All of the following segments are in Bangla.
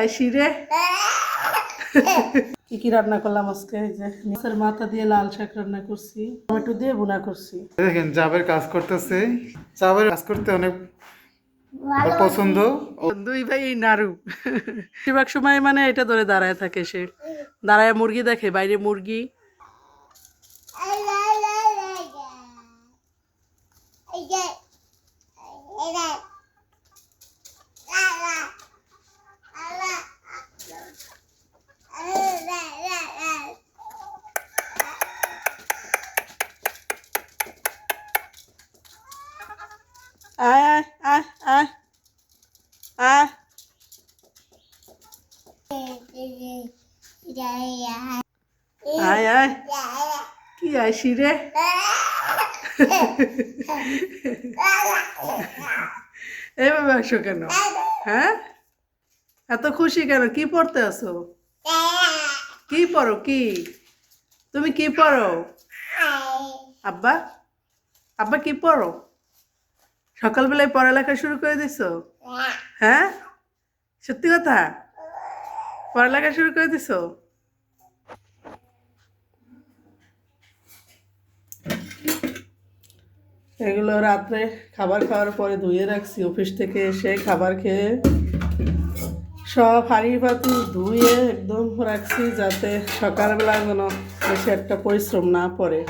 আইসি রে। কি কি রান্না করলাম আজকে? এই যে মাছের মাথা দিয়ে লাল শাক রান্না করছি টমেটো দিয়ে বুনা করছি। দেখেন জাবের কাজ করতেছে। জাবের কাজ করতে অনেক পছন্দ। দুই ভাই এই নাড়ু। বেশিরভাগ সময় মানে এটা ধরে দাঁড়ায় থাকে সে। দাঁড়ায় মুরগি দেখে বাইরে মুরগি। আয় আয় আয় আয় আয় আয় আয় কি রে এভাবে আসো কেন হ্যাঁ এত খুশি কেন কি পড়তে আসো কি পড়ো কি তুমি কি পড়ো আব্বা আব্বা কি পড়ো? সকালবেলায় পড়ালেখা শুরু করে দিছো? হ্যাঁ? সত্যি কথা? পড়ালেখা শুরু করে দিছো? এগুলো রাত্রে খাবার খাওয়ার পরে ধুয়ে রাখছি, অফিস থেকে এসে খাবার খেয়ে সব হাঁড়ি পাতি ধুয়ে একদম রাখছি যাতে সকালবেলা যেন বেশি একটা পরিশ্রম না পড়ে।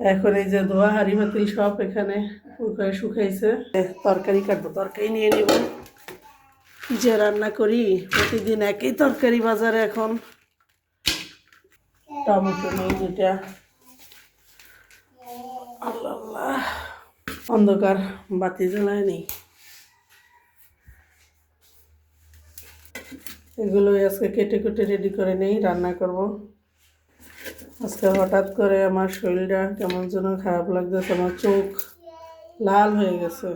এখন এই যে ধোয়া হাঁড়ি পাতিল সব এখানে শুকায় শুকাইছে। তরকারি কাটবো। তরকারি নিয়ে নিব। যে রান্না করি, প্রতিদিন একই তরকারি বাজারে এখন। টমেটো নেই যেটা আল্লাহ। আল্লাহ অন্ধকার, বাতি জ্বালায় নেই। এগুলো আজকে কেটে কেটে রেডি করে নেই, রান্না করব। আজকে হঠাৎ করে আমার শরীরটা কেমন যেন খারাপ লাগতেছে, আমার চোখ। লাল হয়ে গেছে।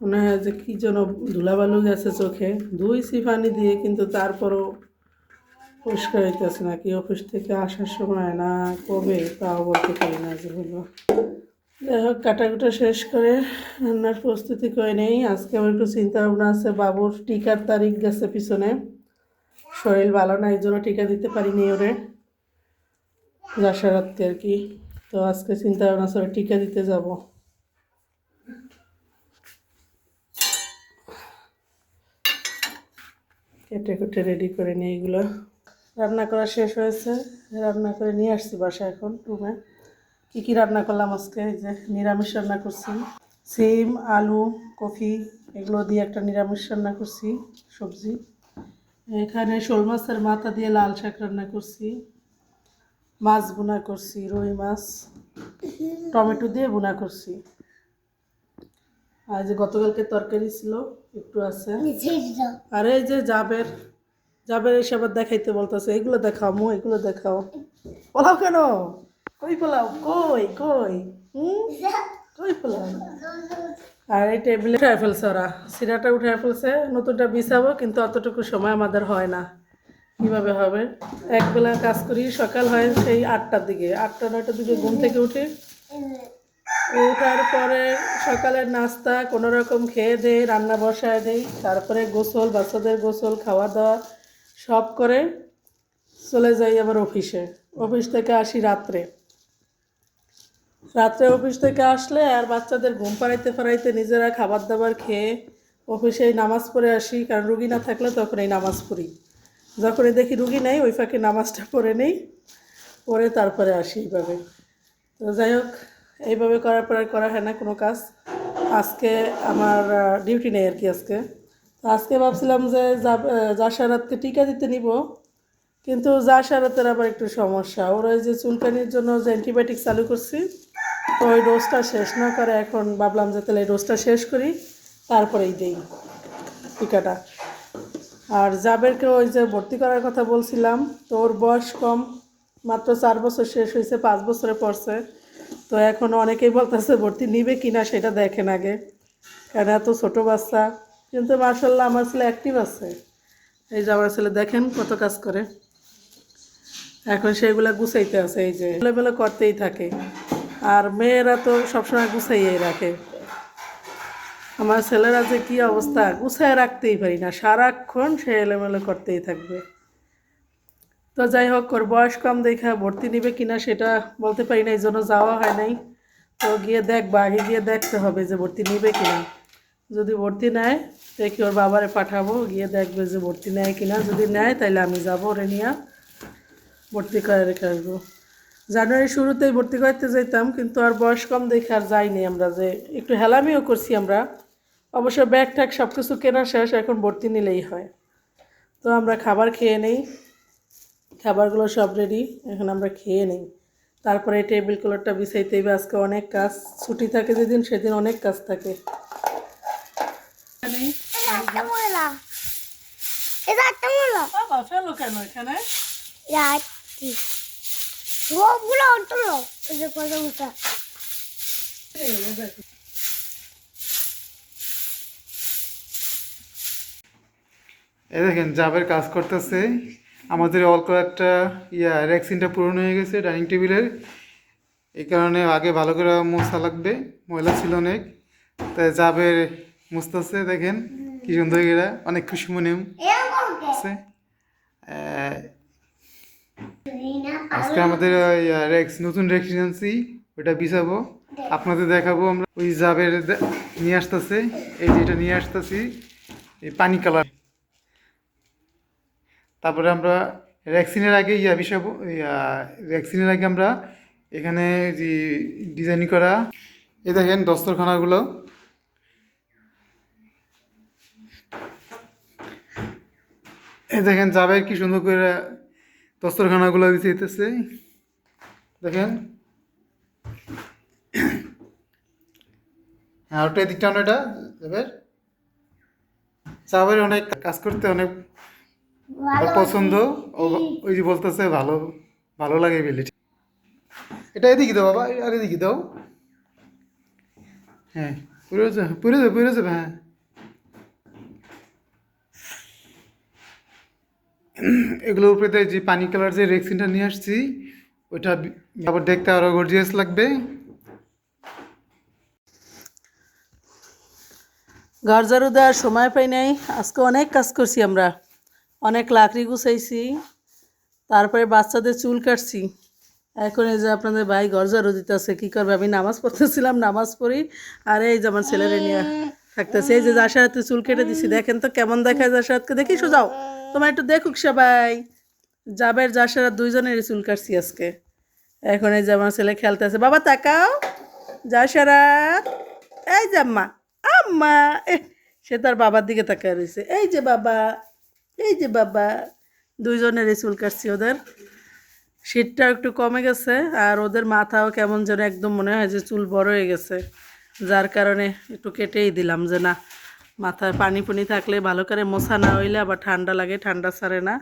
মনে হয় যে কী যেন ধুলাবালু গেছে চোখে। ধুইছি পানি দিয়ে কিন্তু তারপরও পরিষ্কার হইতেছে না। কি অফিস থেকে আসার সময় না কবে তাও বলতে পারি না যে হলো। যাই হোক, কাটাকুটা শেষ করে রান্নার প্রস্তুতি করে নেই। আজকে আমার একটু চিন্তা ভাবনা আছে, বাবুর টিকার তারিখ গেছে পিছনে। শরীর ভালো না, এই জন্য টিকা দিতে পারিনি ওরে। যাসারাত্রি আর কি। তো আজকে চিন্তা ভাবনা আছে, টিকা দিতে যাব। কেটে কুটে রেডি করে নিই এগুলো। রান্না করা শেষ হয়েছে। রান্না করে নিয়ে আসছি বাসা এখন, রুমে। কী কী রান্না করলাম আজকে? এই যে নিরামিষ রান্না করছি। সিম, আলু, কফি, এগুলো দিয়ে একটা নিরামিষ রান্না করছি, সবজি। এখানে শোল মাছের মাথা দিয়ে লাল শাক রান্না করছি। মাছ বোনা করছি, রুই মাছ। টমেটো দিয়ে বোনা করছি। আর যে গতকালকে তরকারি ছিল একটু আছে। আর এই যে জাবের জাবের এসে আবার দেখাইতে বলতেছে এগুলো দেখাও মো এগুলো দেখাও। পোলাও কেন? কই পোলাও? কই কই? হুম? কই পোলাও? আর এই টেবিলে উঠে ফেলছে ওরা। সিরাটা উঠে ফেলছে নতুনটা বিছাবো কিন্তু অতটুকু সময় আমাদের হয় না। কীভাবে হবে? একবেলা কাজ করি সকাল হয় সেই আটটার দিকে। আটটা নয়টার দিকে ঘুম থেকে উঠি। ওঠার পরে সকালের নাস্তা, কোনো রকম খেয়ে দেই রান্না বসায় দেই। তারপরে গোসল, বাচ্চাদের গোসল, খাওয়া দাওয়া সব করে চলে যাই আবার অফিসে। অফিস থেকে আসি রাত্রে। রাত্রে অফিস থেকে আসলে আর বাচ্চাদের ঘুম পাড়াইতে পাড়াইতে নিজেরা খাবার দাবার খেয়ে অফিসে নামাজ পড়ে আসি, কারণ রুগী না থাকলে তখন এই নামাজ পড়ি। যখনই দেখি রুগী নেই, ওই ফাঁকে নামাজটা পড়ে নেই পরে তারপরে আসি এইভাবে। তো যাই হোক এইভাবে করার পর করা হয় না, কোনো কাজ আজকে আমার ডিউটি নেই আর কি আজকে। তো আজকে ভাবছিলাম যে জাসারাতকে টিকা দিতে নিব, কিন্তু জাসারাতের আবার একটু সমস্যা। ওর ওই যে চুলকানির জন্য যে অ্যান্টিবায়োটিক চালু করছি, তো ওই ডোজটা শেষ না করে এখন ভাবলাম যে তাহলে এই ডোজটা শেষ করি, তারপরেই দেই টিকাটা। আর জাবেরকে ওই যে ভর্তি করার কথা বলছিলাম, তো ওর বয়স কম, মাত্র চার বছর শেষ হয়েছে, পাঁচ বছরে পড়ছে। তো এখন অনেকেই বলতেছে, ভর্তি নিবে কি না সেটা দেখেন আগে। কারণ এত ছোটো বাচ্চা। কিন্তু মার্শাল্লাহ আমার ছেলে অ্যাক্টিভ আছে। এই যে আমার ছেলে দেখেন কত কাজ করে। এখন সেগুলো গুছাইতে আছে, এই যে বেলা করতেই থাকে। আর মেয়েরা তো সবসময় গুছাইয়েই রাখে। আমার ছেলেরা যে কী অবস্থা? গুছায় রাখতেই পারি না। সারাক্ষণ সে এলোমেলো করতেই থাকবে। তো যাই হোক, ওর বয়স কম দেখা ভর্তি নিবে কিনা সেটা বলতে পারি না এই জন্য যাওয়া হয় নাই। তো গিয়ে দেখবা আগে গিয়ে দেখতে হবে যে ভর্তি নিবে কিনা। যদি ভর্তি নেয়, দেখি ওর বাবারে পাঠাবো, গিয়ে দেখবে যে ভর্তি নেয় কিনা। যদি নেয় তাহলে আমি যাব ওরে নিয়ে ভর্তি করে রেখে আসব জানুয়ারি শুরুতেই ভর্তি করতে যেতাম কিন্তু আর বয়স কম দেখে আর যাইনি আমরা যে, একটু হেলামিও করছি আমরা। অবশ্য ব্যাগ ট্যাগ সব কিছু কেনা শেষ, এখন ভর্তি নিলেই হয়। তো আমরা খাবার খেয়ে নেই। খাবারগুলো সব রেডি এখন আমরা খেয়ে নেই। তারপরে টেবিল কালারটা বিছাইতে হবে আজকে অনেক কাজ। ছুটি থাকে যেদিন সেদিন অনেক কাজ থাকে। দেখেন জাবের কাজ করতেছে। আমাদের অল্প একটা ইয়া র্যাক্সিনটা পুরনো হয়ে গেছে ডাইনিং টেবিলের এই কারণে আগে ভালো করে মোছা লাগবে ময়লা ছিল অনেক। তাই জাবের মুছতেছে দেখেন কি সুন্দর এরা অনেক খুশি মনে আছে। আজকে আমাদের রেক্স নতুন রেক্স আনছি ওটা বিছাবো। আপনাদের দেখাবো আমরা ওই জাবের নিয়ে আসতেছে। এই যে এটা নিয়ে আসতেছি এই পানি কালার তারপরে আমরা ভ্যাকসিনের আগে ইয়া বিছাবো ভ্যাকসিনের আগে আমরা এখানে যে ডিজাইন করা, এই দেখেন দস্তরখানাগুলো। এই দেখেন জাবের কি সুন্দর করে দস্তরখানাগুলো বিছাইতেছে দেখেন। হ্যাঁ ওটা এদিকটা না এটা জাবের। জাবের অনেক কাজ করতে অনেক পছন্দ? ওই যে বলতেছে ভালো ভালো লাগে বেলি এটা এদিকে দাও বাবা আর এদিকে দাও। হ্যাঁ পুরো পুরো যাবে পুরো যাবে হ্যাঁ। এগুলোর উপরে যে পানি কালার যে রেক্সিনটা নিয়ে আসছি ওটা আবার দেখতে আরও গর্জিয়াস লাগবে। ঘর ঝাড়ু দেওয়ার সময় পাই নাই আজকে অনেক কাজ করছি আমরা। অনেক লাকড়ি গুছাইছি, তারপরে বাচ্চাদের চুল কাটছি। এখন এই যে আপনাদের ভাই ঘর ঝাড়ু দিতেছে, কী করবে? আমি নামাজ পড়তেছিলাম, নামাজ পড়ি, আর এই যে আমার ছেলেরে নিয়ে থাকতেছে। এই যে জাসারাতে চুল কেটে দিছি, দেখেন তো কেমন দেখায় জাসারাতকে দেখি, সোজাও। তোমার একটু দেখুক সবাই। জাবের জাসারাত দুইজনেরই চুল কাটছি আজকে। এখন এই যে আমার ছেলে খেলতেছে। বাবা, তাকাও। জাসারাত এই যে আম্মা। আম্মা সে তার বাবার দিকে তাকায় রয়েছে। এই যে বাবা। এই যে বাবা, দুইজনের চুল কাটছি ওদের। শীতটা একটু কমে গেছে আর ওদের মাথাও কেমন যেন একদম মনে হয় যে চুল বড় হয়ে গেছে। যার কারণে একটু কেটেই দিলাম যে না, মাথায় পানি পুনি থাকলে ভালো করে মোছা না হইলে আবার ঠান্ডা লাগে, ঠান্ডা ছাড়ে না,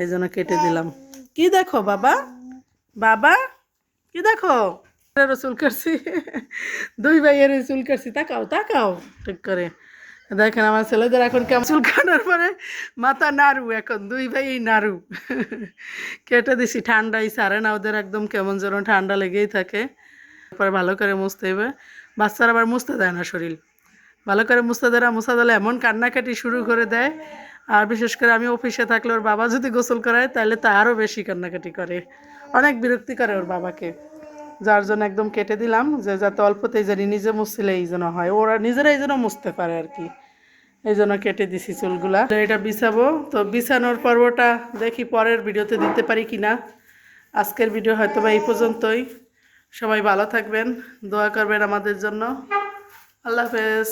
এই জন্য কেটে দিলাম। কি দেখো বাবা? বাবা, কি দেখো? চুল কাটছি, দুই ভাইয়ের চুল কাটছি। তাকাও তাকাও, ঠিক করে। দেখেন আমার ছেলেদের এখন কেমন চুল কাটার পরে মাথা নাড়ু, এখন দুই ভাই নাড়ু। কেটে দিছি, ঠান্ডাই সারে না, ওদের একদম কেমন যেন ঠান্ডা লেগেই থাকে। তারপরে ভালো করে মুছতে হবে। বাচ্চারা আবার মুছতে দেয় না শরীর। ভালো করে মুছতে দেয় না, মুছা দিলে এমন কান্নাকাটি শুরু করে দেয়। আর বিশেষ করে আমি অফিসে থাকলে ওর বাবা যদি গোসল করায়, তাহলে তা আরও বেশি কান্নাকাটি করে। অনেক বিরক্তি করে ওর বাবাকে। যার জন্য একদম কেটে দিলাম, যে যাতে অল্পতেই জানি নিজে মুছলে এই জন্য হয়। ওরা নিজেরাই যেন মুছতে পারে আর কি। এই জন্য কেটে দিছি চুলগুলা। তো এটা বিছাবো। তো বিছানোর পর্বটা দেখি পরের ভিডিওতে দিতে পারি কি না আজকের ভিডিও হয়তো বা এই পর্যন্তই। সবাই ভালো থাকবেন, দোয়া করবেন আমাদের জন্য। আল্লাহ হাফেজ।